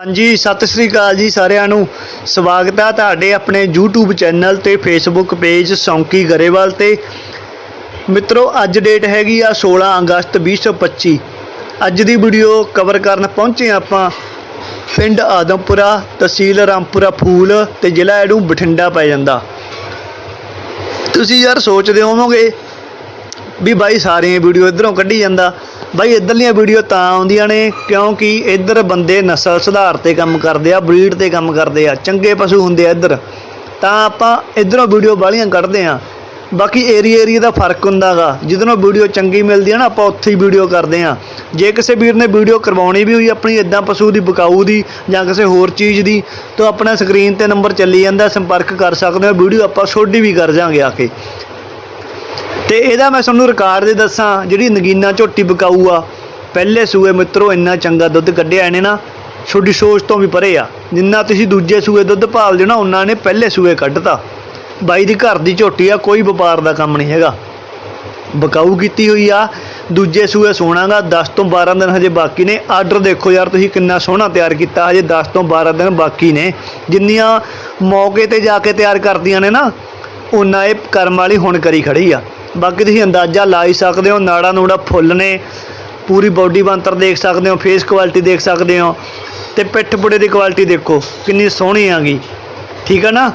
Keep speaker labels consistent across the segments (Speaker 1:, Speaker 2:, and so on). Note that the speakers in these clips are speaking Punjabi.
Speaker 1: ਹਾਂਜੀ, ਸਤਿ ਸ੍ਰੀ ਅਕਾਲ ਜੀ ਸਾਰਿਆਂ ਨੂੰ। ਸਵਾਗਤ ਹੈ ਤੁਹਾਡੇ ਆਪਣੇ YouTube ਚੈਨਲ ਤੇ Facebook ਪੇਜ ਸੌਂਕੀ ਗਰੇਵਾਲ ਤੇ। ਮਿੱਤਰੋ, ਅੱਜ ਡੇਟ ਹੈਗੀ ਆ 16 ਅਗਸਤ 2025 ਅੱਜ ਦੀ ਵੀਡੀਓ ਕਵਰ ਕਰਨ ਪਹੁੰਚੇ ਆਪਾਂ। ਪਿੰਡ ਆਦਮਪੁਰਾ, ਤਹਿਸੀਲ ਰਾਮਪੁਰਾ ਫੂਲ ਤੇ ਜ਼ਿਲ੍ਹਾ ਇਹਨੂੰ ਬਠਿੰਡਾ ਪੈ ਜਾਂਦਾ। ਤੁਸੀਂ ਯਾਰ ਸੋਚਦੇ ਹੋਵੋਗੇ ਵੀ ਬਾਈ ਸਾਰੀਆਂ ਵੀਡੀਓ ਇਧਰੋਂ ਕੱਢੀ ਜਾਂਦਾ। ਬਾਈ, ਇਧਰਲੀਆਂ ਵੀਡੀਓ ਤਾਂ ਆਉਂਦੀਆਂ ਨੇ, ਕਿਉਂਕਿ ਇੱਧਰ ਬੰਦੇ ਨਸਲ ਸੁਧਾਰ ਤੇ ਕੰਮ ਕਰਦੇ ਆ, ਬਰੀਡ ਤੇ ਕੰਮ ਕਰਦੇ ਆ, ਚੰਗੇ ਪਸ਼ੂ ਹੁੰਦੇ ਆ ਇੱਧਰ। ਤਾਂ ਆਪਾਂ ਇਧਰੋਂ ਵੀਡੀਓ ਬਾਲੀਆਂ ਕੱਢਦੇ ਆ ਬਾਕੀ ਏਰੀਆ ਏਰੀਆ ਦਾ ਫ਼ਰਕ ਹੁੰਦਾਗਾ। ਜਿੱਧਰੋਂ ਵੀਡੀਓ ਚੰਗੀ ਮਿਲਦੀ ਆ ਨਾ, ਆਪਾਂ ਉੱਥੇ ਹੀ ਵੀਡੀਓ ਕਰਦੇ ਆ ਜੇ ਕਿਸੇ ਵੀਰ ਨੇ ਵੀਡੀਓ ਕਰਵਾਉਣੀ ਵੀ ਹੋਈ ਆਪਣੀ ਇਦਾਂ ਪਸ਼ੂ ਦੀ ਬਕਾਊ ਦੀ ਜਾਂ ਕਿਸੇ ਹੋਰ ਚੀਜ਼ ਦੀ, ਤਾਂ ਆਪਣਾ ਸਕਰੀਨ ਤੇ ਨੰਬਰ ਚੱਲੀ ਜਾਂਦਾ, ਸੰਪਰਕ ਕਰ ਸਕਦੇ ਹੋ, ਵੀਡੀਓ ਆਪਾਂ ਛੋਡੀ ਵੀ ਕਰ ਜਾਾਂਗੇ ਆ ਕੇ। ਤੇ ਇਹਦਾ ਮੈਂ ਤੁਹਾਨੂੰ ਰਿਕਾਰਡ ਦੇ ਦੱਸਾਂ, ਜਿਹੜੀ ਨਗੀਨਾ ਝੋਟੀ ਬਕਾਊ ਆ, ਪਹਿਲੇ ਸੂਏ ਮਿੱਤਰੋ, ਇੰਨਾ ਚੰਗਾ ਦੁੱਧ ਕੱਢਿਆ ਇਹਨੇ ਨਾ ਛੋਟੀ ਸੋਚ ਤੋਂ ਵੀ ਪਰੇ ਆ। ਜਿੰਨਾ ਤੁਸੀਂ ਦੂਜੇ ਸੂਏ ਦੁੱਧ ਭਾਲਦੇ ਹੋ ਨਾ, ਉਹਨਾਂ ਨੇ ਪਹਿਲੇ ਸੂਏ ਕੱਢਤਾ। ਬਾਈ ਦੀ ਘਰ ਦੀ ਝੋਟੀ ਆ, ਕੋਈ ਵਪਾਰ ਦਾ ਕੰਮ ਨਹੀਂ ਹੈਗਾ। ਬਕਾਊ ਕੀਤੀ ਹੋਈ ਆ, ਦੂਜੇ ਸੂਏ ਸੋਣਾਗਾ 10 ਤੋਂ 12 ਦਿਨ ਹਜੇ ਬਾਕੀ ਨੇ। ਆਰਡਰ ਦੇਖੋ ਯਾਰ, ਤੁਸੀਂ ਕਿੰਨਾ ਸੋਹਣਾ ਤਿਆਰ ਕੀਤਾ, ਹਜੇ 10 ਤੋਂ 12 ਦਿਨ ਬਾਕੀ ਨੇ। ਜਿੰਨੀਆਂ ਮੌਕੇ ਤੇ ਜਾ ਕੇ ਤਿਆਰ ਕਰਦੀਆਂ ਨੇ ਨਾ, ਉਹਨਾਂ ਇਹ ਕਰਮ ਵਾਲੀ ਹੁਣ ਕਰੀ ਖੜੀ ਆ। ਬਾਕੀ ਤੁਸੀਂ ਅੰਦਾਜ਼ਾ ਲਾ ਹੀ ਸਕਦੇ ਹੋ, ਨਾੜਾ ਨੂੜਾ ਫੁੱਲ ਨੇ। ਪੂਰੀ ਬਾਡੀ ਬੰਤਰ ਦੇਖ ਸਕਦੇ ਹੋ ਫੇਸ ਕੁਆਲਿਟੀ ਦੇਖ ਸਕਦੇ ਹੋ। ਤੇ ਪਿੱਠ ਪੁੜੇ ਦੀ ਕੁਆਲਿਟੀ ਦੇਖੋ, ਕਿੰਨੀ ਸੋਹਣੀ ਆਗੀ ਠੀਕ ਆ ਨਾ?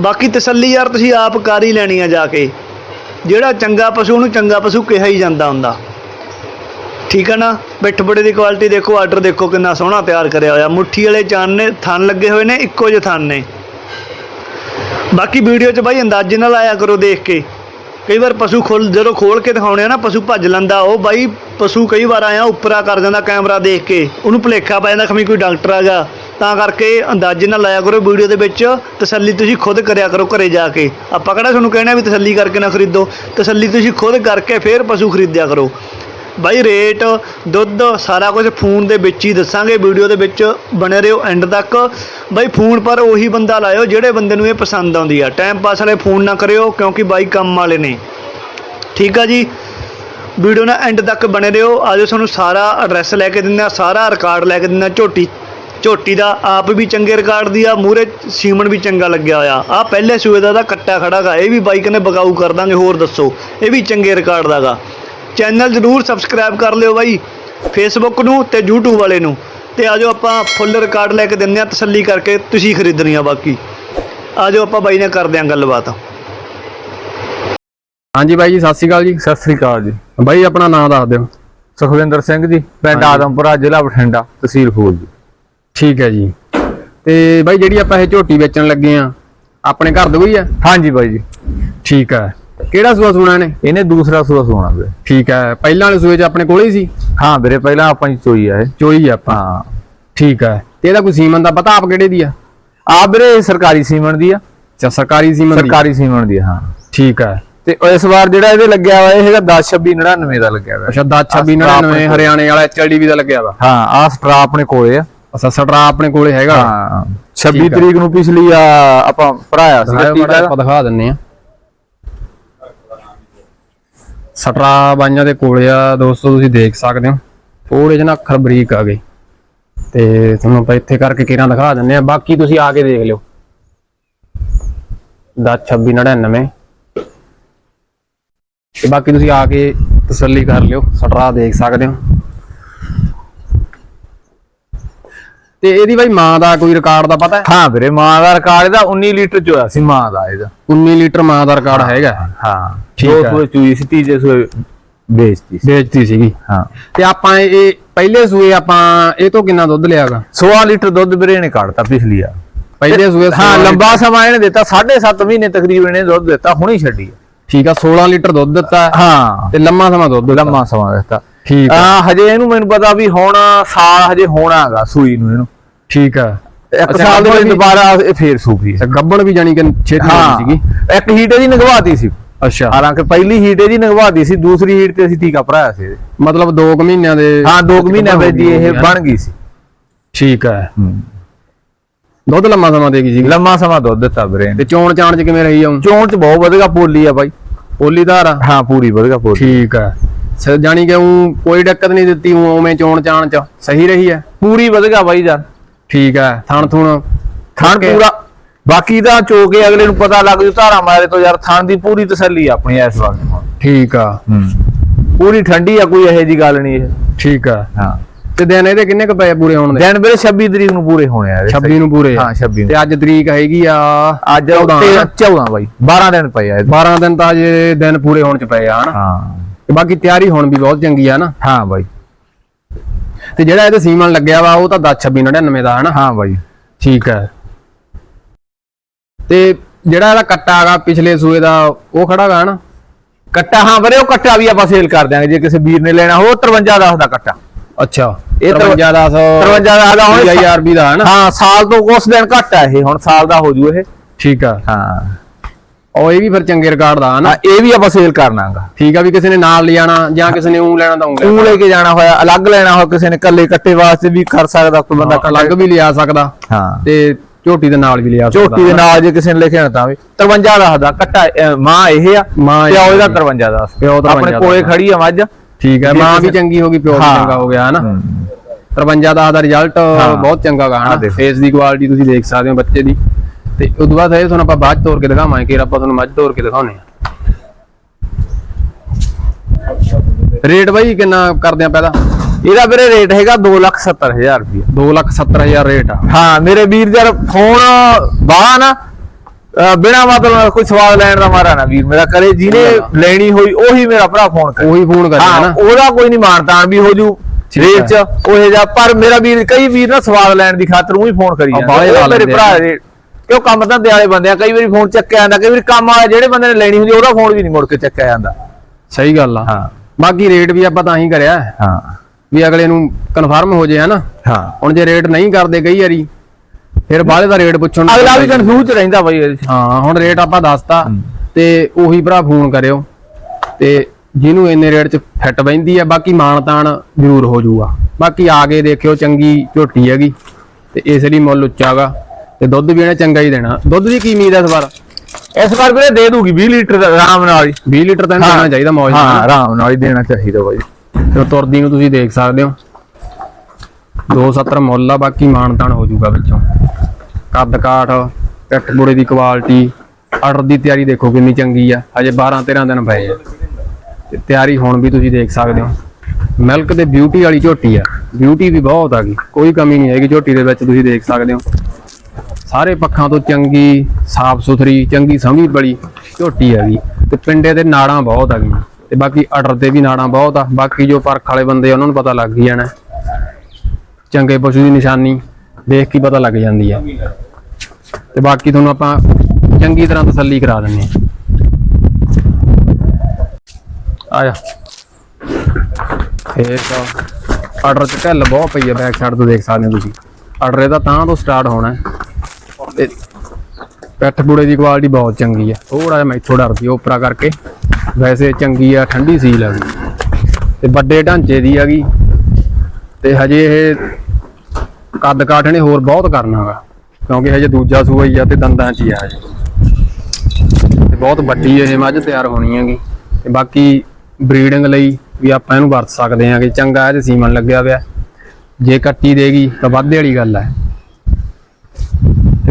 Speaker 1: ਬਾਕੀ ਤਸੱਲੀ ਯਾਰ ਤੁਸੀਂ ਆਪ ਕਰ ਹੀ ਲੈਣੀ ਆ ਜਾ ਕੇ। ਜਿਹੜਾ ਚੰਗਾ ਪਸ਼ੂ ਉਹਨੂੰ ਚੰਗਾ ਪਸ਼ੂ ਕਿਹਾ ਹੀ ਜਾਂਦਾ ਹੁੰਦਾ। ਠੀਕ ਹੈ ਨਾ? ਪਿੱਠ ਪੁੜੇ ਦੀ ਕੁਆਲਿਟੀ ਦੇਖੋ ਆਰਡਰ ਦੇਖੋ ਕਿੰਨਾ ਸੋਹਣਾ ਤਿਆਰ ਕਰਿਆ ਹੋਇਆ। ਮੁੱਠੀ ਵਾਲੇ ਚਾਨ ਨੇ, ਥਣ ਲੱਗੇ ਹੋਏ ਨੇ, ਇੱਕੋ ਜਿਹੇ ਥਣ ਨੇ। ਬਾਕੀ ਵੀਡੀਓ 'ਚ ਬਾਈ ਅੰਦਾਜ਼ੇ ਨਾਲ ਆਇਆ ਕਰੋ ਦੇਖ ਕੇ। ਕਈ ਵਾਰ ਪਸ਼ੂ ਖੋਲ, ਜਦੋਂ ਖੋਲ ਕੇ ਦਿਖਾਉਣੇ ਆ ਨਾ, ਪਸ਼ੂ ਭੱਜ ਲੈਂਦਾ, ਉਹ ਬਾਈ ਪਸ਼ੂ ਕਈ ਵਾਰ ਆਇਆ, ਉੱਪਰਾ ਕਰ ਜਾਂਦਾ ਕੈਮਰਾ ਦੇਖ ਕੇ, ਉਹਨੂੰ ਭੁਲੇਖਾ ਪੈ ਜਾਂਦਾ ਖਮੀ ਕੋਈ ਡਾਕਟਰ ਆਗਾ ਤਾਂ ਕਰਕੇ ਅੰਦਾਜ਼ੇ ਨਾਲ ਲਾਇਆ ਕਰੋ ਵੀਡੀਓ ਦੇ ਵਿੱਚ, ਤਸੱਲੀ ਤੁਸੀਂ ਖੁਦ ਕਰਿਆ ਕਰੋ ਘਰੇ ਜਾ ਕੇ। ਆਪਾਂ ਕਿਹੜਾ ਤੁਹਾਨੂੰ ਕਹਿਣਾ ਵੀ ਤਸੱਲੀ ਕਰਕੇ ਨਾ ਖਰੀਦੋ? ਤਸੱਲੀ ਤੁਸੀਂ ਖੁਦ ਕਰਕੇ ਫਿਰ ਪਸ਼ੂ ਖਰੀਦਿਆ ਕਰੋ। ਬਾਈ ਰੇਟ, ਦੁੱਧ, ਸਾਰਾ ਕੁਝ ਫੋਨ ਦੇ ਵਿੱਚ ਹੀ ਦੱਸਾਂਗੇ, ਵੀਡੀਓ ਦੇ ਵਿੱਚ ਬਣੇ ਰਹੋ ਐਂਡ ਤੱਕ। ਬਾਈ ਫੋਨ ਪਰ ਉਹੀ ਬੰਦਾ ਲਾਇਓ ਜਿਹੜੇ ਬੰਦੇ ਨੂੰ ਇਹ ਪਸੰਦ ਆਉਂਦੀ ਆ। ਟਾਈਮ ਪਾਸ ਵਾਲੇ ਫੋਨ ਨਾ ਕਰਿਓ ਕਿਉਂਕਿ ਬਾਈ ਕੰਮ ਵਾਲੇ ਨੇ। ਠੀਕ ਆ ਜੀ? ਵੀਡੀਓ ਨਾਲ ਐਂਡ ਤੱਕ ਬਣੇ ਰਹੋ। ਆਜੋ ਤੁਹਾਨੂੰ ਸਾਰਾ ਐਡਰੈਸ ਲੈ ਕੇ ਦਿੰਦੇ ਆ, ਸਾਰਾ ਰਿਕਾਰਡ ਲੈ ਕੇ ਦਿੰਦਾ ਝੋਟੀ ਝੋਟੀ ਦਾ ਆਪ ਵੀ ਚੰਗੇ ਰਿਕਾਰਡ ਦੀ ਆ ਮੂਰੇ ਸੀਮਨ ਵੀ ਚੰਗਾ ਲੱਗਿਆ ਹੋਇਆ। ਆ ਪਹਿਲੇ ਸੂਏ ਦਾ ਦਾ ਕੱਟਾ ਖੜਾਗਾ, ਇਹ ਵੀ ਬਾਈਕ ਨੇ ਬਗਾਊ ਕਰ ਦਾਂਗੇ, ਹੋਰ ਦੱਸੋ। ਇਹ ਵੀ ਚੰਗੇ ਰਿਕਾਰਡ ਦਾਗਾ। ਚੈਨਲ ਜ਼ਰੂਰ ਸਬਸਕ੍ਰਾਈਬ ਕਰ ਲਿਓ ਬਾਈ ਫੇਸਬੁੱਕ ਨੂੰ ਤੇ YouTube ਵਾਲੇ ਨੂੰ। ਤੇ ਆਜੋ ਆਪਾਂ ਫੁੱਲ ਰਿਕਾਰਡ ਲੈ ਕੇ ਦਿੰਦੇ ਆ ਤਸੱਲੀ ਕਰਕੇ ਤੁਸੀਂ ਖਰੀਦਣੀ ਆ ਬਾਕੀ ਆਜੋ ਆਪਾਂ ਬਾਈ ਨਾਲ ਕਰਦੇ ਆ ਗੱਲਬਾਤ।
Speaker 2: ਹਾਂਜੀ ਬਾਈ ਜੀ ਸਤਿ ਸ਼੍ਰੀ ਅਕਾਲ ਜੀ।
Speaker 3: ਸਤਿ ਸ੍ਰੀ ਅਕਾਲ ਜੀ।
Speaker 2: ਬਾਈ ਆਪਣਾ ਨਾਮ ਦੱਸ ਦਿਓ।
Speaker 3: ਸੁਖਵਿੰਦਰ ਸਿੰਘ ਜੀ ਪਿੰਡ। ਆਦਮਪੁਰਾ ਜ਼ਿਲ੍ਹਾ ਬਠਿੰਡਾ ਤਹਿਸੀਲ ਫੂਲ ਜੀ।
Speaker 2: ਠੀਕ ਹੈ ਜੀ। ਤੇ ਬਾਈ ਜਿਹੜੀ ਆਪਾਂ ਇਹ ਝੋਟੀ ਵੇਚਣ ਲੱਗੇ ਆ ਆਪਣੇ ਘਰ ਦੇ ਕੋਈ ਆ
Speaker 3: ਹਾਂਜੀ ਬਾਈ ਜੀ।
Speaker 2: ਠੀਕ ਹੈ। ਕਿਹੜਾ ਸੂਆ ਸੁਣਾ ਨੇ
Speaker 3: ਇਹਨੇ ਦੂਸਰਾ ਸੂਆ ਸੋਣਾ ਵੀਰੇ।
Speaker 2: ਠੀਕ ਹੈ ਪਹਿਲਾਂ ਵਾਲੇ ਸੂਏ 'ਚ ਆਪਣੇ ਕੋਲੇ ਹੀ ਸੀ?
Speaker 3: ਹਾਂ ਵੀਰੇ ਪਹਿਲਾਂ ਆਪਾਂ ਦੀ ਚੋਈ ਆ ਇਹ।
Speaker 2: ਚੋਈ ਆ ਆਪਾਂ।
Speaker 3: ਹਾਂ।
Speaker 2: ਠੀਕ ਹੈ ਤੇ ਇਹਦਾ ਕੋਈ ਸੀਮਨ ਦਾ ਪਤਾ ਆਪ ਕਿਹੜੇ ਦੀ ਆ?
Speaker 3: ਆ ਵੀਰੇ ਸਰਕਾਰੀ ਸੀਮਨ ਦੀ ਆ।
Speaker 2: ਅੱਛਾ ਸਰਕਾਰੀ ਸੀਮਨ ਦੀ।
Speaker 3: ਸਰਕਾਰੀ ਸੀਮਨ ਦੀ ਹਾਂ।
Speaker 2: ਠੀਕ ਹੈ।
Speaker 3: ਤੇ ਇਸ ਵਾਰ ਜਿਹੜਾ ਇਹਦੇ ਲੱਗਿਆ ਹੋਇਆ ਇਹ ਹੈਗਾ 102699 ਦਾ ਲੱਗਿਆ ਹੋਇਆ।
Speaker 2: ਅੱਛਾ 10 26 99 ਹਰਿਆਣੇ ਵਾਲਾ ਐਚਐਲਡੀਵੀ ਦਾ ਲੱਗਿਆ ਵਾ।
Speaker 3: ਹਾਂ ਆ ਸਟਰਾ ਆਪਣੇ ਕੋਲੇ ਆ।
Speaker 2: ਅੱਛਾ ਸਟਰਾ ਆਪਣੇ ਕੋਲੇ ਹੈਗਾ।
Speaker 3: ਹਾਂ। 26
Speaker 2: ਠੀਕ ਆ।
Speaker 3: ਤਰੀਕ ਨੂੰ ਪਿਛਲੀ ਆ ਆਪਾਂ ਭਰਾਇਆ ਸੀ
Speaker 2: ਦਿਖਾ ਦਿੰਨੇ ਆ ਸਟਰਾ ਬਾਈਆਂ ਦੇ ਕੋਲੇ ਆ, ਦੋਸਤੋ, ਤੁਸੀਂ ਦੇਖ ਸਕਦੇ ਹੋ। ਥੋੜੇ ਜਿਹੇ ਨਾ ਅੱਖਰ ਬਰੀਕ ਆ ਗਏ। ਤੇ ਤੁਹਾਨੂੰ ਆਪਾਂ ਇੱਥੇ ਕਰਕੇ ਕਿਰਾਂ ਦਿਖਾ ਦਿੰਨੇ ਆ। ਬਾਕੀ ਤੁਸੀਂ ਆ ਕੇ ਦੇਖ ਲਿਓ। 10 26 99 ਤੇ ਬਾਕੀ ਤੁਸੀਂ ਆ ਕੇ ਤਸੱਲੀ ਕਰ ਲਿਓ। ਸਟਰਾ ਦੇਖ ਸਕਦੇ ਹੋ। ਤੇ ਇਹਦੀ ਬਾਈ ਮਾਂ ਦਾ ਕੋਈ ਰਿਕਾਰਡ ਦਾ ਪਤਾ ਹੈ?
Speaker 3: ਹਾਂ ਵੀਰੇ ਮਾਂ ਦਾ ਰਿਕਾਰਡ ਇਹਦਾ 19 ਲੀਟਰ ਚ ਹੋਇਆ ਸੀ ਮਾਂ ਦਾ ਇਹਦਾ।
Speaker 2: 19 ਲੀਟਰ ਮਾਂ ਦਾ ਰਿਕਾਰਡ ਹੈਗਾ।
Speaker 3: ਹਾਂ।
Speaker 2: ਠੀਕ ਆ।
Speaker 3: ਸੂਏ ਚੂਈ ਸੀ ਤੀਜੇ ਸੂਏ ਵੇਚਤੀ ਸੀ।
Speaker 2: ਵੇਚਤੀ ਸੀਗੀ।
Speaker 3: ਹਾਂ।
Speaker 2: ਤੇ ਆਪਾਂ ਇਹ ਪਹਿਲੇ ਸੂਏ ਆਪਾਂ ਇਹ ਤੋਂ ਕਿੰਨਾ ਦੁੱਧ ਲਿਆਗਾ?
Speaker 3: 16 ਲੀਟਰ ਦੁੱਧ ਵੀਰੇ ਨੇ ਕੱਢਤਾ ਪਿਛਲੀ ਆ
Speaker 2: ਪਹਿਲੇ ਸੂਏ
Speaker 3: ਹਾਂ
Speaker 2: 16
Speaker 3: ਲੰਬਾ ਸਮਾਂ ਇਹਨੇ ਦਿੱਤਾ 7.5 ਮਹੀਨੇ ਤਕਰੀਬਨ ਇਹਨੇ ਦੁੱਧ ਦਿੱਤਾ ਹੁਣੀ ਛੱਡੀ।
Speaker 2: ਠੀਕ ਆ 16 ਲੀਟਰ ਦੁੱਧ ਦਿੱਤਾ। ਹੈ।
Speaker 3: ਹਾਂ
Speaker 2: ਤੇ ਲੰਮਾ ਸਮਾਂ ਦੁੱਧ।
Speaker 3: ਲੰਮਾ ਸਮਾਂ ਦਿੱਤਾ।
Speaker 2: ਠੀਕ ਆ।
Speaker 3: ਹਜੇ ਇਹਨੂੰ ਮੈਨੂੰ ਪਤਾ ਵੀ ਹੁਣ ਸਾਲ ਹਜੇ ਹੋਣਾਗਾ ਸੂਈ ਨੂੰ ਇਹਨੂੰ।
Speaker 2: ਠੀਕ ਆ।
Speaker 3: ਇੱਕ
Speaker 2: ਅੱਛਾ,
Speaker 3: ਸਾਲ ਦੇ ਵਿੱਚ
Speaker 2: ਗੱਭਣ ਵੀ-
Speaker 3: ਦੁਬਾਰਾ ਇਹ ਫੇਰ ਸੂਪੀ
Speaker 2: ਅੱਛਾ ਗੱਬਣ ਵੀ ਜਾਨੀ ਕਿ ਛੇਤੀ ਹੋਈ ਸੀਗੀ?
Speaker 3: ਹਾਂ ਇੱਕ ਹੀਟ ਇਹਦੀ ਨਗਵਾਤੀ ਸੀ।
Speaker 2: ਅੱਛਾ।
Speaker 3: ਹਾਲਾਂਕਿ ਪਹਿਲੀ ਹੀਟ ਇਹਦੀ ਨਗਵਾਤੀ ਸੀ ਦੂਸਰੀ ਹੀਟ ਤੇ ਅਸੀਂ ਟੀਕਾ ਭਰਾਇਆ ਸੀ ਇਹਦੇ।
Speaker 2: ਮਤਲਬ 2 ਮਹੀਨਿਆਂ ਦੇ
Speaker 3: ਹਾਂ 2 ਮਹੀਨਿਆਂ ਵਿੱਚ
Speaker 2: ਹੋ
Speaker 3: ਇਹ
Speaker 2: ਗਈ,
Speaker 3: ਬਣ ਗਈ ਸੀ।
Speaker 2: ਠੀਕ ਹੈ। ਦੁੱਧ ਲੰਮਾ ਸਮਾਂ ਦੇਗੀ ਸੀਗੀ?
Speaker 3: ਲੰਮਾ ਸਮਾਂ ਦੁੱਧ ਦਿੱਤਾ ਵੀਰੇ ਨੇ
Speaker 2: ਤੇ ਚੋਣ ਚਾਣ ਚ ਕਿਵੇਂ ਰਹੀ ਆਉਂ
Speaker 3: ਚੋਣ ਚ ਬਹੁਤ ਵਧੀਆ ਪੋਲੀ ਆ ਬਾਈ।
Speaker 2: ਪੋਲੀ ਧਾਰ ਆ?
Speaker 3: ਹਾਂ ਪੂਰੀ ਵਧੀਆ ਪੋਲੀ।
Speaker 2: ਠੀਕ ਆ। ਸ ਜਾਨੀ ਕਿ ਊਂ ਕੋਈ ਦਿੱਕਤ ਨਹੀਂ ਦਿੱਤੀ ਊਂ ਉਵੇਂ ਚੋਣ ਚਾਣ ਚ। ਸਹੀ ਰਹੀ ਹੈ
Speaker 3: ਪੂਰੀ ਵਧੀਆ ਬਾਈ ਜਾਨ।
Speaker 2: ਠੀਕ ਹੈ ਥਣ ਥੁਣ
Speaker 3: ਥਣ. ਪੂਰਾ। ਬਾਕੀ ਦਾ ਚੋਕੇ ਅਗਲੇ ਨੂੰ ਪਤਾ ਲੱਗ ਜੂ ਧਾਰਾ ਮਾਰੇ ਤੋਂ ਯਾਰ ਥਣ ਦੀ ਪੂਰੀ ਤਸੱਲੀ ਆ ਆਪਣੀ ਇਸ ਵਾਰ।
Speaker 2: ਠੀਕ ਆ।
Speaker 3: ਪੂਰੀ ਠੰਡੀ ਆ ਕੋਈ ਇਹੋ ਜੀ ਗੱਲ ਨਹੀਂ ਇਹ।
Speaker 2: ਠੀਕ ਆ।
Speaker 3: ਹਾਂ।
Speaker 2: ਤੇ ਦਿਨ ਇਹਦੇ ਕਿੰਨੇ ਕੁ ਪਏ ਪੂਰੇ ਹੋਣ ਦੇ?
Speaker 3: ਦਿਨ ਵੇਲੇ 26 ਤਰੀਕ ਨੂੰ ਪੂਰੇ ਹੋਣੇ ਆ ਇਹਦੇ।
Speaker 2: 26 ਨੂੰ ਪੂਰੇ
Speaker 3: ਹਾਂ 26 ਨੂੰ।
Speaker 2: ਤੇ ਅੱਜ ਤਰੀਕ ਹੈਗੀ ਆ
Speaker 3: ਅੱਜ
Speaker 2: 14
Speaker 3: 14 14 ਬਾਈ। 12 ਦਿਨ ਪਏ ਆ ਇਹਦੇ।
Speaker 2: 12 ਦਿਨ ਤਾਂ ਅਜੇ ਦਿਨ ਪੂਰੇ ਹੋਣ ਚ ਪਏ ਆ ਹਨਾ?
Speaker 3: ਹਾਂ।
Speaker 2: ਬਾਕੀ ਤਿਆਰੀ ਹੁਣ ਵੀ ਬਹੁਤ ਚੰਗੀ ਆ ਨਾ
Speaker 3: ਹਾਂ ਬਾਈ।
Speaker 2: ਤੇ ਜਿਹੜਾ ਇਹਦੇ ਸੀਮਨ ਲੱਗਿਆ ਵਾ ਉਹ ਤਾਂ 10 26 99 ਦਾ ਹਨਾ?
Speaker 3: ਹਾਂ ਬਾਈ।
Speaker 2: ਠੀਕ ਹੈ। ਤੇ ਜਿਹੜਾ ਇਹਦਾ ਕੱਟਾ ਹੈਗਾ ਪਿਛਲੇ ਸੂਏ ਦਾ ਉਹ ਖੜਾ ਗਾ ਹਨਾ?
Speaker 3: ਕੱਟਾ ਹਾਂ ਬਰੇ ਉਹ ਕੱਟਾ ਵੀ ਆਪਾਂ ਸੇਲ ਕਰ ਦਿਆਂਗੇ ਜੇ ਕਿਸੇ ਵੀਰ ਨੇ ਲੈਣਾ ਹੋ 53 ਦਾ ਦਾ ਕੱਟਾ।
Speaker 2: ਅੱਛਾ।
Speaker 3: ਇਹ ਤਾਂ-
Speaker 2: 53 ਦਾ
Speaker 3: 53 ਦਾ ਦਾ ਹੁਣ
Speaker 2: 1000 ਦਾ ਹਨਾ?
Speaker 3: ਹਾਂ ਸਾਲ ਤੋਂ ਕੁਛ ਦਿਨ ਘੱਟ ਆ ਇਹ ਹੁਣ ਸਾਲ ਦਾ ਹੋ ਜੂ ਇਹ।
Speaker 2: ਠੀਕ ਆ।
Speaker 3: ਹਾਂ।
Speaker 2: ਉਹ ਇਹ ਵੀ ਫਿਰ ਚੰਗੇ ਰਿਕਾਰਡ ਦਾ ਹਨਾ?
Speaker 3: ਹਾਂ ਇਹ ਵੀ ਆਪਾਂ ਸੇਲ ਕਰਨਾਗਾ
Speaker 2: ਠੀਕ ਆ ਵੀ ਕਿਸੇ ਨੇ ਨਾਲ ਲਿਜਾਣਾ ਜਾਂ ਕਿਸੇ ਨੇ ਉਹ ਲੈਣਾ ਤਾਂ
Speaker 3: ਤੂੰ ਲੈ ਕੇ ਜਾਣਾ ਹੋਇਆ ਅਲੱਗ ਲੈਣਾ ਹੋਇਆ ਕਿਸੇ ਨੇ ਕੱਲੇ ਕੱਟੇ ਵਾਸਤੇ ਵੀ ਕਰ ਸਕਦਾ ਕੋਈ ਬੰਦਾ
Speaker 2: ਅਲੱਗ ਵੀ ਲਿਆ ਸਕਦਾ
Speaker 3: ਹਾਂ।
Speaker 2: ਤੇ ਝੋਟੀ ਦੇ ਨਾਲ ਵੀ ਲਿਆ ਸਕਦਾ।
Speaker 3: ਝੋਟੀ ਦੇ ਨਾਲ ਜੇ ਕਿਸੇ ਨੇ ਲਿਖਿਆ ਤਾਂ ਵੀ। 53 ਦਾ ਦਾ ਕੱਟਾ ਮਾਂ ਇਹ ਆ
Speaker 2: ਮਾਂ ਇਹ
Speaker 3: ਪਿਓ ਇਹਦਾ
Speaker 2: ਆ।
Speaker 3: 53 ਦਾ
Speaker 2: ਪਿਓ 53
Speaker 3: ਆਪਣੇ। ਕੋਲੇ ਖੜੀ ਆ ਮੱਝ।
Speaker 2: ਠੀਕ ਹੈ ਮਾਂ ਵੀ ਚੰਗੀ ਹੋ ਗਈ ਪਿਓ ਵੀ। ਚੰਗਾ ਹੋ ਗਿਆ ਹਨਾ?
Speaker 3: ਹੂੰ।
Speaker 2: 53 ਦਾ ਦਾ ਰਿਜ਼ਲਟ ਬਹੁਤ ਚੰਗਾ ਗਾ ਹਨਾ। ਫੇਸ ਦੀ ਕੁਆਲਿਟੀ ਤੁਸੀਂ ਦੇਖ ਸਕਦੇ ਹੋ ਬੱਚੇ ਦੀ। ਤੇ ਉਸ ਤੋਂ ਬਾਅਦ ਇਹ ਤੁਹਾਨੂੰ ਆਪਾਂ ਬਾਅਦ ਤੋੜ ਕੇ ਦਿਖਾਵਾਂਗੇ ਕਿ ਆਪਾਂ ਤੁਹਾਨੂੰ ਮੱਝ ਤੋੜ ਕੇ ਦਿਖਾਉਣੇ ਆ ਰੇਟ ਬਾਈ ਕਿੰਨਾ ਕਰਦੇ ਆ ਪਹਿਲਾਂ?
Speaker 3: ਇਹਦਾ ਵੀਰੇ ਰੇਟ ਹੈਗਾ 270000 ਰੁਪਏ।
Speaker 2: 270000 ਰੇਟ ਆ।
Speaker 3: ਹਾਂ ਮੇਰੇ ਵੀਰ ਜਰ ਫੋਨ ਬਾਹਰ ਨਾ ਬਿਨਾਂ ਮਤਲਬ ਕੋਈ ਸਵਾਲ ਲੈਣ ਦਾ ਮਾਰਾ ਨਾ ਵੀਰ ਮੇਰਾ ਕਰੇ ਜਿਹਨੇ ਲੈਣੀ ਹੋਈ ਉਹੀ ਮੇਰਾ ਭਰਾ ਫੋਨ ਕਰੇ।
Speaker 2: ਉਹੀ ਫੋਨ ਕਰਿਆ
Speaker 3: ਹਾਂ
Speaker 2: ਨਾ
Speaker 3: ਉਹਦਾ ਕੋਈ ਨਹੀਂ ਮਾਨਤਾਨ ਵੀ ਹੋ ਜੂ ਰੇਟ ਚ ਉਹ ਜਾ ਪਰ ਮੇਰਾ ਵੀਰ ਕਈ ਵੀਰ ਨਾ ਸਵਾਲ ਲੈਣ ਦੀ ਖਾਤਰ ਉਹੀ ਫੋਨ ਕਰੀ ਜਾਂਦੇ ਮੇਰੇ ਭਰਾ ਦੇ ਕਿਉਂ ਕੰਮ ਧੰਦੇ ਵਾਲੇ ਬੰਦੇ ਆ ਕਈ ਵਾਰੀ ਫੋਨ ਚੱਕਿਆ ਜਾਂਦਾ ਕਈ ਵਾਰੀ ਕੰਮ ਵਾਲਾ ਜਿਹੜੇ ਬੰਦੇ ਨੇ ਲੈਣੀ ਹੁੰਦੀ ਉਹਦਾ ਫੋਨ ਵੀ ਨਹੀਂ ਮੁੜ ਕੇ ਚੱਕਿਆ ਜਾਂਦਾ।
Speaker 2: ਸਹੀ ਗੱਲ ਆ।
Speaker 3: ਹਾਂ।
Speaker 2: ਬਾਕੀ ਰੇਟ ਵੀ ਆਪਾਂ ਤਾਂ ਹੀ ਕਰਿਆ।
Speaker 3: ਹਾਂ।
Speaker 2: ਵੀ ਅਗਲੇ ਨੂੰ ਕਨਫਰਮ ਹੋ ਜੇ ਹਨਾ?
Speaker 3: ਹਾਂ।
Speaker 2: ਹੁਣ ਜੇ ਰੇਟ ਨਹੀਂ ਕਰਦੇ ਕਈ ਵਾਰੀ ਫਿਰ ਬਾਹਲੇ ਦਾ ਰੇਟ ਪੁੱਛਣ
Speaker 3: ਅਗਲਾ ਵੀ। ਕਨਫਿਊਜ਼ ਰਹਿੰਦਾ ਬਾਈ।
Speaker 2: ਹਾਂ ਹੁਣ ਰੇਟ ਆਪਾਂ ਦੱਸਤਾ ਤੇ ਉਹੀ ਭਰਾ ਫੋਨ ਕਰਿਓ। ਤੇ ਜਿਹਨੂੰ ਇੰਨੇ ਰੇਟ 'ਚ ਫਿੱਟ ਬੈਂਦੀ ਆ ਬਾਕੀ ਮਾਣ ਤਾਣ ਜ਼ਰੂਰ ਹੋ ਜਾਊਗਾ। ਬਾਕੀ ਆ ਕੇ ਦੇਖਿਓ ਚੰਗੀ ਝੋਟੀ ਹੈਗੀ ਤੇ ਇਸ ਲਈ ਮੁੱਲ ਉੱਚਾਗਾ ਤੇ ਦੁੱਧ ਵੀ ਇਹਨੇ ਚੰਗਾ ਹੀ ਦੇਣਾ। ਦੁੱਧ ਦੀ ਕੀ ਉਮੀਦ ਹੈ ਇਸ ਵਾਰ?
Speaker 3: ਇਸ ਵਾਰ ਵੀਰੇ ਦੇ ਦੂਗੀ 20 ਲੀਟਰ ਦਾ ਆਰਾਮ ਨਾਲ ਹੀ।
Speaker 2: 20 ਲੀਟਰ ਤਾਂ ਇਹਨੂੰ ਦੇਣਾ ਚਾਹੀਦਾ ਮੌਜ
Speaker 3: ਹਾਂ
Speaker 2: ਨਾਲ।
Speaker 3: ਆਰਾਮ ਨਾਲ ਹੀ ਦੇਣਾ ਚਾਹੀਦਾ ਬਾਈ।
Speaker 2: ਤੇ ਤੁਰਦੀ ਨੂੰ ਤੁਸੀਂ ਦੇਖ ਸਕਦੇ ਹੋ। 270 ਮੁੱਲ ਆ ਬਾਕੀ ਮਾਣ ਤਾਣ ਹੋ ਜਾਊਗਾ ਵਿੱਚੋਂ। ਕੱਦ ਕਾਠ ਪਿੱਠ ਬੁੜੇ ਦੀ ਕੁਆਲਿਟੀ ਆਰਡਰ ਦੀ ਤਿਆਰੀ ਦੇਖੋ ਕਿੰਨੀ ਚੰਗੀ ਆ। ਹਜੇ 12 13 ਦਿਨ ਪਏ ਆ। ਤੇ ਤਿਆਰੀ ਹੁਣ ਵੀ ਤੁਸੀਂ ਦੇਖ ਸਕਦੇ ਹੋ। ਮਿਲਕ ਤੇ ਬਿਊਟੀ ਵਾਲੀ ਝੋਟੀ ਆ। ਬਿਊਟੀ ਵੀ ਬਹੁਤ ਆ ਗਈ। ਕੋਈ ਕਮੀ ਨਹੀਂ ਹੈਗੀ ਝੋਟੀ ਦੇ ਵਿੱਚ ਤੁਸੀਂ ਦੇਖ ਸਕਦੇ ਹੋ। ਸਾਰੇ ਪੱਖਾਂ ਤੋਂ ਚੰਗੀ ਸਾਫ਼ ਸੁਥਰੀ ਚੰਗੀ ਸਮੀ ਬੜੀ ਝੋਟੀ ਹੈਗੀ। ਤੇ ਪਿੰਡੇ ਦੇ ਨਾੜਾਂ ਬਹੁਤ ਆ ਗਈਆਂ ਤੇ ਬਾਕੀ ਆਰਡਰ ਤੇ ਵੀ ਨਾੜਾਂ ਬਹੁਤ ਆ। ਬਾਕੀ ਜੋ ਪਰਖ ਵਾਲੇ ਬੰਦੇ ਆ, ਉਹਨਾਂ ਨੂੰ ਪਤਾ ਲੱਗ ਹੀ ਜਾਣਾ। ਚੰਗੇ ਪਸ਼ੂ ਦੀ ਨਿਸ਼ਾਨੀ ਦੇਖ ਕੇ ਪਤਾ ਲੱਗ ਜਾਂਦੀ ਆ। ਤੇ ਬਾਕੀ ਤੁਹਾਨੂੰ ਆਪਾਂ ਚੰਗੀ ਤਰ੍ਹਾਂ ਤਸੱਲੀ ਕਰਾ ਦਿੰਨੇ ਆ। ਆ ਜਾ ਫੇਸ ਆਰਡਰ ਚ ਢਿੱਲ ਬਹੁਤ ਪਈ ਆ ਬੈਕ ਸਾਈਡ ਤੋਂ ਦੇਖ ਸਕਦੇ ਹੋ ਤੁਸੀਂ। ਆਰਡਰ ਇਹਦਾ ਤਾਂ ਤੋਂ ਸਟਾਰਟ ਹੋਣਾ। ਤੇ ਪਿੱਠ ਬੁੜੇ ਦੀ ਕੁਆਲਿਟੀ ਬਹੁਤ ਚੰਗੀ ਆ ਥੋੜਾ ਜਿਹਾ ਮੈਥੋਂ ਡਰਦੀ ਆ ਉਪਰਾ ਕਰਕੇ। ਵੈਸੇ ਚੰਗੀ ਆ, ਠੰਡੀ ਸੀਲ ਆ ਗਈ ਤੇ ਵੱਡੇ ਢਾਂਚੇ ਦੀ ਹੈਗੀ। ਤੇ ਹਜੇ ਇਹ ਕੱਦ ਕਾਠ ਨੇ ਹੋਰ ਬਹੁਤ ਕਰਨਾਗਾ ਕਿਉਂਕਿ ਹਜੇ ਦੂਜਾ ਸੂਆ ਹੀ ਆ ਤੇ ਦੰਦਾਂ 'ਚ ਹੀ ਆ ਹਜੇ। ਤੇ ਬਹੁਤ ਵੱਡੀ ਇਹ ਮੱਝ ਤਿਆਰ ਹੋਣੀ ਹੈਗੀ। ਤੇ ਬਾਕੀ ਬਰੀਡਿੰਗ ਲਈ ਵੀ ਆਪਾਂ ਇਹਨੂੰ ਵਰਤ ਸਕਦੇ ਹਾਂ ਕਿ ਚੰਗਾ ਇਹਦੇ ਸੀਮਨ ਲੱਗਿਆ ਹੋਇਆ। ਜੇ ਕੱਟੀ ਦੇਗੀ ਤਾਂ ਵਾਧੇ ਵਾਲੀ ਗੱਲ ਹੈ।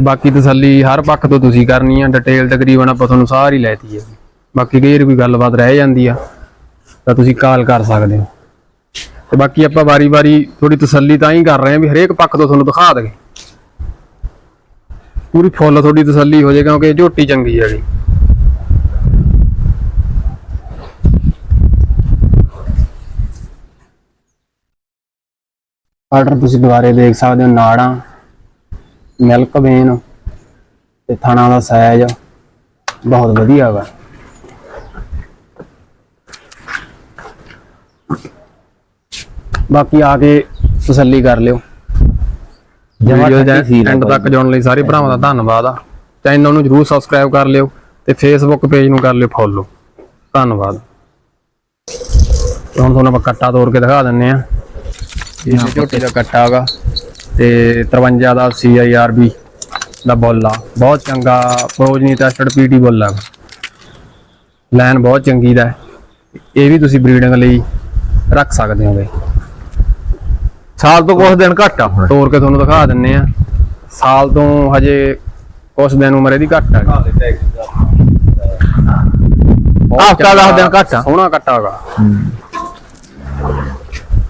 Speaker 2: ਤੇ ਬਾਕੀ ਤਸੱਲੀ ਹਰ ਪੱਖ ਤੋਂ ਤੁਸੀਂ ਕਰਨੀ ਆ ਡਿਟੇਲ ਤਕਰੀਬਨ ਆਪਾਂ ਤੁਹਾਨੂੰ ਸਾਰੀ ਲੈਤੀ ਹੈ ਬਾਕੀ ਕਈ ਵਾਰ ਕੋਈ ਗੱਲਬਾਤ ਰਹਿ ਜਾਂਦੀ ਆ, ਤਾਂ ਤੁਸੀਂ ਕਾਲ ਕਰ ਸਕਦੇ ਹੋ। ਤੇ ਬਾਕੀ ਆਪਾਂ ਵਾਰੀ-ਵਾਰੀ ਥੋੜੀ ਤਸੱਲੀ ਤਾਂ ਹੀ ਕਰ ਰਹੇ ਹਾਂ ਵੀ ਹਰੇਕ ਪੱਖ ਤੋਂ ਤੁਹਾਨੂੰ ਦਿਖਾ ਦਗੇ ਪੂਰੀ ਫੁੱਲ ਤੁਹਾਡੀ ਤਸੱਲੀ ਹੋ ਜਾਏ ਕਿਉਂਕਿ ਝੋਟੀ ਚੰਗੀ ਹੈਗੀ ਆਰਡਰ ਤੁਸੀਂ ਦੁਬਾਰੇ ਦੇਖ ਸਕਦੇ ਹੋ, ਨਾੜਾਂ। ਮਿਲਕ ਵੇਨ ਤੇ ਥਣਾ ਦਾ ਸਾਈਜ਼ ਬਹੁਤ ਵਧੀਆ ਵਾ। ਬਾਕੀ ਆ ਕੇ ਤਸੱਲੀ ਕਰ ਲਿਓ। ਵੀਡੀਓ
Speaker 3: ਨਾ
Speaker 2: ਐਂਡ ਤੱਕ ਜੁੜਨ ਲਈ ਸਾਰੇ ਭਰਾਵਾਂ ਦਾ ਧੰਨਵਾਦ ਆ। ਚੈਨਲ ਨੂੰ ਜਰੂਰ ਸਬਸਕ੍ਰਾਈਬ ਕਰ ਲਿਓ ਤੇ ਫੇਸਬੁੱਕ ਪੇਜ ਨੂੰ ਕਰ ਲਿਓ ਫੋਲੋ ਧੰਨਵਾਦ। ਹੁਣ ਤੁਹਾਨੂੰ ਆਪਾਂ ਕੱਟਾ ਤੋੜ ਕੇ ਦਿਖਾ ਦਿੰਨੇ ਆ। ਇਹ ਝੋਟੀ ਦਾ ਕੱਟਾ ਹੈਗਾ। ਤੇ 53 ਦਾ CIRB ਦਾ ਬੁੱਲ ਆ। ਬਹੁਤ ਚੰਗਾ ਪ੍ਰੋਜਨੀ ਟੈਸਟਡ ਪੀਟੀ ਬੁੱਲ ਆ। ਲਾਈਨ ਬਹੁਤ ਚੰਗੀ ਦਾ ਹੈ। ਇਹ ਵੀ ਤੁਸੀਂ ਬਰੀਡਿੰਗ ਲਈ ਰੱਖ ਸਕਦੇ ਹੋਗੇ
Speaker 3: ਸਾਲ ਤੋਂ ਕੁਝ ਦਿਨ ਘੱਟ ਆ ਹੁਣ।
Speaker 2: ਤੋੜ ਕੇ ਤੁਹਾਨੂੰ ਦਿਖਾ ਦਿੰਨੇ ਆ। ਸਾਲ ਤੋਂ ਹਜੇ ਕੁਛ ਦਿਨ ਉਮਰ ਇਹਦੀ ਘੱਟ ਹੈ
Speaker 3: ਹਫ਼ਤਾ ਦਸ ਦਿਨ ਘੱਟ ਆ।
Speaker 2: ਸੋਹਣਾ ਕੱਟਾ ਹੈਗਾ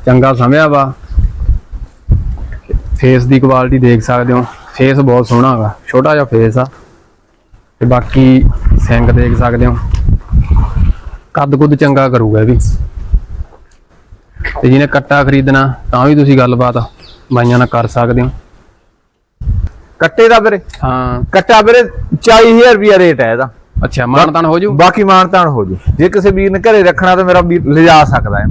Speaker 2: ਚੰਗਾ ਸਮਿਆ ਵਾ। ਫੇਸ ਦੀ ਕੁਆਲਿਟੀ ਦੇਖ ਸਕਦੇ ਹੋ। ਫੇਸ ਬਹੁਤ ਸੋਹਣਾ ਹੈਗਾ। ਛੋਟਾ ਜਿਹਾ ਫੇਸ ਆ। ਤੇ ਬਾਕੀ ਸਿੰਗ ਦੇਖ ਸਕਦੇ ਹੋ। ਕੱਦ ਕੁੱਦ ਚੰਗਾ ਕਰੂਗਾ ਇਹ ਵੀ। ਤੇ ਜਿਹਨੇ ਕੱਟਾ ਖਰੀਦਣਾ ਤਾਂ ਵੀ ਤੁਸੀਂ ਗੱਲਬਾਤ ਬਾਈਆਂ ਨਾਲ ਕਰ ਸਕਦੇ ਹੋ।
Speaker 3: ਕੱਟੇ ਦਾ ਵੀਰੇ?
Speaker 2: ਹਾਂ।
Speaker 3: ਕੱਟਾ ਵੀਰੇ 40000 ਰੁਪਿਆ ਰੇਟ ਹੈ ਇਹਦਾ।
Speaker 2: ਅੱਛਾ ਮਾਨਤਾਨ ਹੋ ਜੂ?
Speaker 3: ਬਾਕੀ ਮਾਨਤਾਨ ਹੋ ਜੂ। ਜੇ ਕਿਸੇ ਵੀਰ ਨੇ ਘਰੇ ਰੱਖਣਾ ਤਾਂ ਮੇਰਾ ਵੀਰ ਲਿਜਾ ਸਕਦਾ ਹੈ।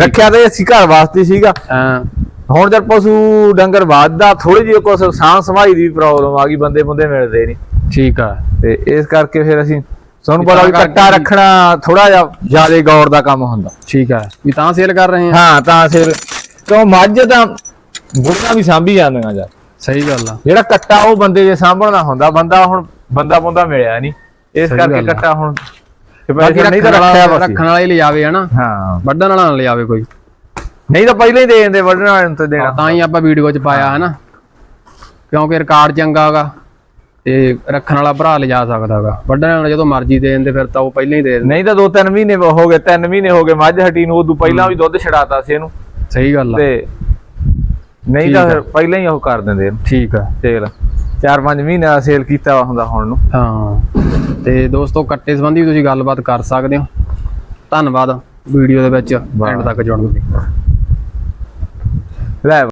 Speaker 3: ਰੱਖਿਆ ਤਾਂ ਇਹ ਅਸੀਂ ਘਰ ਵਾਸਤੇ ਸੀਗਾ।
Speaker 2: ਹਾਂ।
Speaker 3: ਹੁਣ ਜਦ ਪਸ਼ੂ ਡੰਗਰ ਵੱਧਦਾ ਥੋੜੀ ਜਿਹੀ ਕੁਛ ਸਾਂਭ ਸੰਭਾਈ ਦੀ ਪ੍ਰੋਬਲਮ ਆ ਗਈ ਬੰਦੇ ਬੰਦੇ ਮਿਲਦੇ ਨਹੀਂ।
Speaker 2: ਠੀਕ ਆ।
Speaker 3: ਤੇ ਇਸ ਕਰਕੇ ਫਿਰ ਅਸੀਂ
Speaker 2: ਵੀ
Speaker 3: ਪਤਾ ਵੀ ਕੱਟਾ ਰੱਖਣਾ ਥੋੜਾ ਜਿਹਾ ਜ਼ਿਆਦਾ ਗੌਰ ਦਾ ਕੰਮ ਹੁੰਦਾ।
Speaker 2: ਠੀਕ ਆ। ਵੀ ਤਾਂ ਸੇਲ ਕਰ ਰਹੇ ਆ।
Speaker 3: ਹਾਂ ਤਾਂ ਫਿਰ ਕਿਉਂ ਮੱਝ ਤਾਂ ਬੁੱਢਾ ਵੀ ਸਾਂਭੀ ਜਾਂਦੀਆਂ ਜਾ।
Speaker 2: ਸਹੀ ਗੱਲ ਆ।
Speaker 3: ਜਿਹੜਾ ਕੱਟਾ ਉਹ ਬੰਦੇ ਜੇ ਸਾਂਭਣਾ ਹੁੰਦਾ ਬੰਦਾ ਹੁਣ ਬੰਦਾ ਬੰਦਾ ਮਿਲਿਆ ਨਹੀਂ। ਇਸ
Speaker 2: ਸਹੀ
Speaker 3: ਕਰਕੇ। ਕੱਟਾ ਹੁਣ
Speaker 2: ਬਾਕੀ ਰੱਖਣ ਵਾਲਾ ਰੱਖਣ ਵਾਲਾ ਹੀ ਲਿਜਾਵੇ ਹਨਾ।
Speaker 3: ਹਾਂ।
Speaker 2: ਵੱਢਣ ਵਾਲਾ ਨਾ ਲਿਜਾਵੇ ਕੋਈ।
Speaker 3: ਨਹੀਂ ਤਾਂ ਪਹਿਲਾਂ ਹੀ ਦੇ ਦਿੰਦੇ ਵੱਢਣ ਵਾਲੇ ਨੂੰ ਤਾਂ ਦੇਣਾ।
Speaker 2: ਤਾਂ ਹੀ ਆਪਾਂ ਵੀਡੀਓ 'ਚ ਪਾਇਆ ਹਨਾ। ਕਿਉਂਕਿ ਰਿਕਾਰਡ ਚੰਗਾ ਹੈਗਾ ਤੇ ਰੱਖਣ ਵਾਲਾ ਭਰਾ ਲਿਜਾ ਸਕਦਾ ਹੈਗਾ। ਵੱਢਣ ਵਾਲਾ ਜਦੋਂ ਮਰਜ਼ੀ ਦੇ ਦਿੰਦੇ ਫਿਰ ਤਾਂ ਉਹ ਪਹਿਲਾਂ ਹੀ ਦੇ ਦਿੰਦੇ।
Speaker 3: ਨਹੀਂ ਤਾਂ ਦੋ ਤਿੰਨ ਮਹੀਨੇ ਹੋ ਗਏ ਤਿੰਨ ਮਹੀਨੇ ਹੋ ਗਏ ਮੱਝ ਹਟੀ ਨੂੰ ਉਦੋਂ ਪਹਿਲਾਂ ਵੀ ਦੁੱਧ ਛਡਾਤਾ ਸੀ ਇਹਨੂੰ।
Speaker 2: ਸਹੀ ਗੱਲ ਆ।
Speaker 3: ਤੇ ਨਹੀਂ ਤਾਂ। ਫਿਰ ਪਹਿਲਾਂ ਹੀ ਉਹ ਕਰ ਦਿੰਦੇ
Speaker 2: ਠੀਕ ਆ।
Speaker 3: ਸੇਲ 4-5 ਮਹੀਨੇ ਦਾ ਸੇਲ ਕੀਤਾ ਹੁੰਦਾ ਹੁਣ ਨੂੰ।
Speaker 2: ਹਾਂ। ਤੇ ਦੋਸਤੋ ਕੱਟੇ ਸੰਬੰਧੀ ਵੀ ਤੁਸੀਂ ਗੱਲਬਾਤ ਕਰ ਸਕਦੇ ਹੋ। ਧੰਨਵਾਦ। ਵੀਡੀਓ ਦੇ ਵਿੱਚ ਐਂਡ ਤੱਕ ਜੁੜਨ ਲਈ।
Speaker 3: ਲੈ